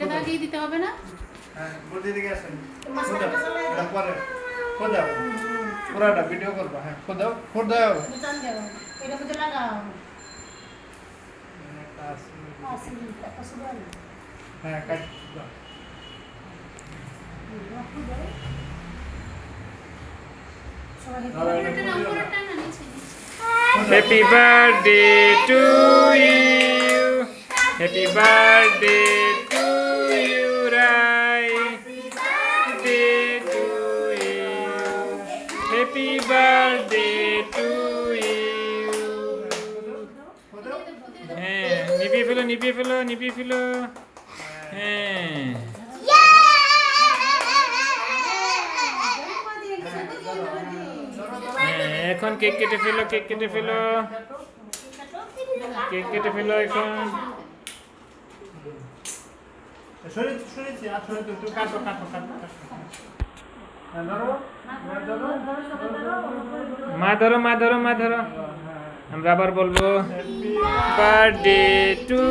এটা তো আগেই দিতে হবে না? হ্যাঁ বুদ্ধি দিকে আসেন। পরে। খোদাও পুরাটা ভিডিও করবা হ্যাঁ খোদাও খোদাও এটা লাগাও। আসি হ্যাঁ কাট। Happy birthday to you. Happy birthday এখন কেক কেটে ফেলো কেক কেটে ফেলো। কেক কেটে ফেলো এখন। হ্যাঁ হ্যাঁ, মা ধরো মা ধরো মা ধরো। হ্যাঁ আমরা আবার বলব birthday to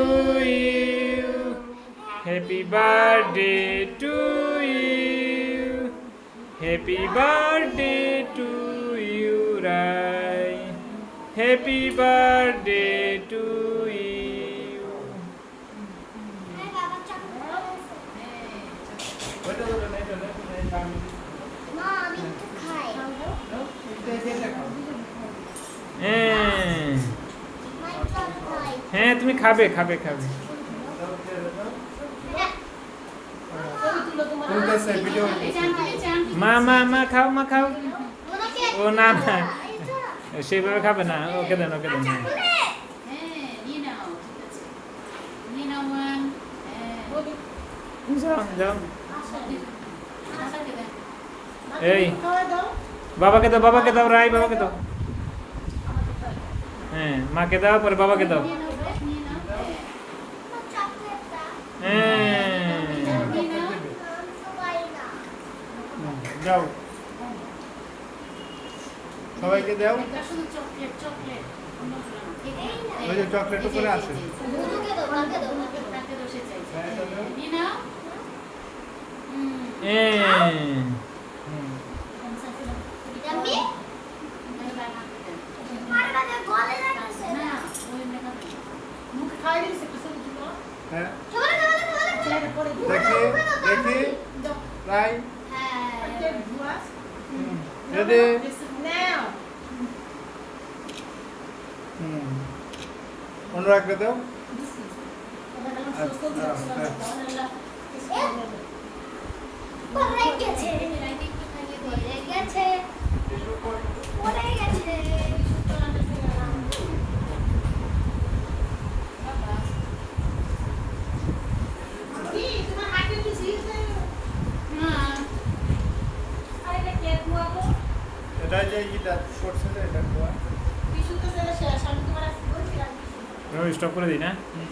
you happy birthday to you happy birthday to you Rai happy birthday to you ওইটা ধরো না, এটা ধরো, এটা আমি- দাও, এটা- এটা খাও। হ্যাঁ হ্যাঁ তুমি খাবে খাবে খাবে দাও, এটা দাও। ছবি তুলো তুলতেছে, ভিডিও। মা মা মা খাও মা খাও। ও না না। সেইভাবে খাবে না ওকে দেন ওকে দেন। বাবাকে দাও বাবাকে দাও রাই বাবাকে দাও। হ্যাঁ মাকে দাও পরে বাবাকে দাও। হ্যাঁ। যাও। সবাইকে দাও। ওই যে চকলেট উপরে আছে। দেখি দেখি। দাও রাই চেক ধোয়া রেডি নাও হুম অনুরাগকে দাও এটা গেলাম সুস্থ দিও এটা যে ইটা করছে যে এটা কোয়া? কিছু তো শেষ আমি তোমার বলছি স্টপ করে দিই না? হুম